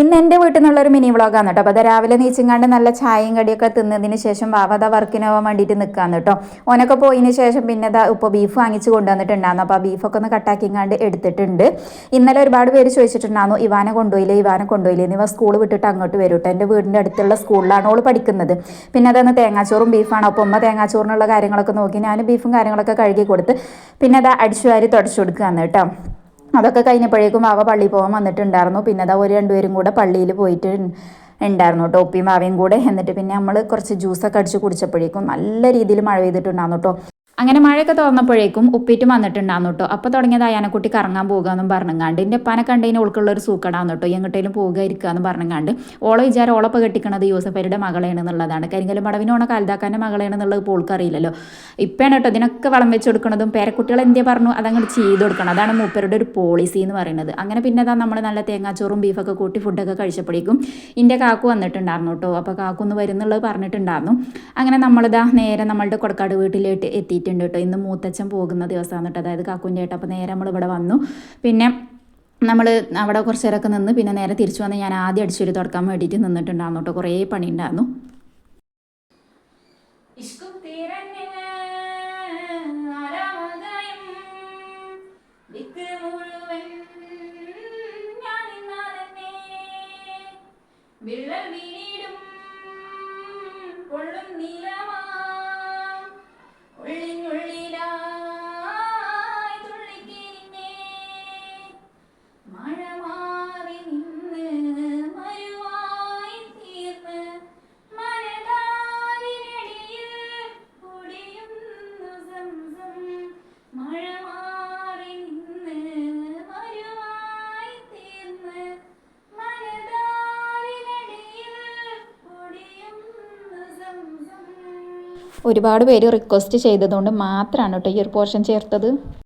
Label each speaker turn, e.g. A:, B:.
A: ഇന്ന് എന്റെ വീട്ടിൽ നിന്നുള്ളൊരു മിനി വ്ളോഗാണ് കേട്ടോ. അപ്പോൾ അത് രാവിലെ നീച്ചിങ്ങാണ്ട് നല്ല ചായയും കടിയൊക്കെ തിന്നതിന് ശേഷം വാവത വർക്കിന് വേണ്ടിയിട്ട് നിൽക്കാന്ന് കേട്ടോ. ഓനൊക്കെ പോയതിന് ശേഷം പിന്നെ ഇതാ ഇപ്പോൾ ബീഫ് വാങ്ങിച്ച് കൊണ്ടുവന്നിട്ടുണ്ടായിരുന്നു. അപ്പോൾ ആ ബീഫൊക്കെ ഒന്ന് കട്ടാക്കിങ്ങാണ്ട് എടുത്തിട്ടുണ്ട്. ഇന്നലെ ഒരുപാട് പേര് ചോദിച്ചിട്ടുണ്ടായിരുന്നു ഇവാനെ കൊണ്ടുപോയില്ലേ ഇവാനെ കൊണ്ടുപോയില്ലേ? ഇവ സ്കൂൾ വിട്ടിട്ട് അങ്ങോട്ട് വരും കേട്ടോ എന്റെ വീടിന്റെ അടുത്തുള്ള സ്കൂളിലാണ് ഓൾ പഠിക്കുന്നത്. പിന്നെ അതൊന്ന് തേങ്ങാച്ചോറും ബീഫാണ് അപ്പോൾ ഉമ്മ തേങ്ങാച്ചോറിനുള്ള കാര്യങ്ങളൊക്കെ നോക്കി ഞാൻ ബീഫും കാര്യങ്ങളൊക്കെ കഴുകി കൊടുത്ത് പിന്നെ അത് അടിച്ചു വാരി തുടച്ചു കൊടുക്കുകയാണ് കേട്ടോ. അതൊക്കെ കഴിഞ്ഞപ്പോഴേക്കും മാവ പള്ളിയിൽ പോകാൻ വന്നിട്ടുണ്ടായിരുന്നു. പിന്നെ അതാ ഒരു രണ്ടുപേരും കൂടെ പള്ളിയിൽ പോയിട്ട് ഉണ്ടായിരുന്നു കേട്ടോ വാവയും കൂടെ. എന്നിട്ട് പിന്നെ നമ്മൾ കുറച്ച് ജ്യൂസൊക്കെ അടിച്ച് കുടിച്ചപ്പോഴേക്കും നല്ല രീതിയിൽ മഴ പെയ്തിട്ടുണ്ടായിരുന്നു കേട്ടോ അങ്ങനെ മഴയൊക്കെ തുറന്നപ്പോഴേക്കും ഉപ്പിറ്റും വന്നിട്ടുണ്ടായിരുന്നു കേട്ടോ. അപ്പോൾ തുടങ്ങിയത് അയാനെക്കുട്ടി കറങ്ങാൻ പോകുക എന്നും പറഞ്ഞങ്ങാണ്ട്. എന്റെ പന കണ്ടതിന് ഓൾക്കുള്ള ഒരു സൂക്കടാന്ന് കേട്ടോ. എങ്ങോട്ടേലും പോകുക ഇരിക്കുക എന്ന് പറഞ്ഞങ്ങാണ്ട്. ഓളെ വിചാരം ഓളപ്പം കെട്ടിക്കണത് യൂസഫരുടെ മകളാണ് എന്നുള്ളതാണ്. കരിങ്കലും മടവിനോണ കാൽതാക്കാന്റെ മകളാണ് എന്നുള്ളത് ഇപ്പോൾ ഓൾക്കറിയില്ലല്ലോ ഇപ്പോഴാണ് കേട്ടോ ഇതിനൊക്കെ വളം വെച്ച് കൊടുക്കുന്നതും പേരക്കുട്ടികൾ എന്തേ പറഞ്ഞു? അതങ്ങോട്ട് ചെയ്ത് കൊടുക്കണം. അതാണ് മൂപ്പരുടെ ഒരു പോളിസി എന്ന് പറയുന്നത്. അങ്ങനെ പിന്നെ അതാ നമ്മൾ നല്ല തേങ്ങാച്ചോറും ബീഫൊക്കെ കൂട്ടി ഫുഡൊക്കെ കഴിച്ചപ്പോഴേക്കും എന്റെ കാക്കു വന്നിട്ടുണ്ടായിരുന്നു കേട്ടോ. അപ്പോൾ കാക്കു ഒന്ന് വരുന്നുള്ളത് പറഞ്ഞിട്ടുണ്ടായിരുന്നു. അങ്ങനെ നമ്മളിതാ നേരെ നമ്മളുടെ കൊടക്കാട് വീട്ടിലേക്ക് എത്തിയിട്ടുണ്ട് കേട്ടോ. ഇന്ന് മൂത്തച്ഛൻ പോകുന്ന ദിവസമാണ് കേട്ടോ. അതായത് കാക്കുന്റെ ആയിട്ട് അപ്പോൾ നേരെ നമ്മൾ ഇവിടെ വന്നു. പിന്നെ നമ്മൾ അവിടെ കുറച്ച് നേരമൊക്കെ നിന്ന് പിന്നെ നേരെ തിരിച്ചു വന്ന് ഞാൻ ആദ്യം അടിച്ചൊരു തുടക്കാൻ വേണ്ടിയിട്ട് നിന്നിട്ടുണ്ടായിരുന്നു കേട്ടോ. കുറേ പണി ഉണ്ടായിരുന്നു വിള്ളൽ വീണിടും കൊള്ളും നീലമാ ഒരുപാട് പേര് റിക്വസ്റ്റ് ചെയ്തതുകൊണ്ട് മാത്രമാണ് കേട്ടോ ഈ ഒരു പോർഷൻ ചേർത്തത്.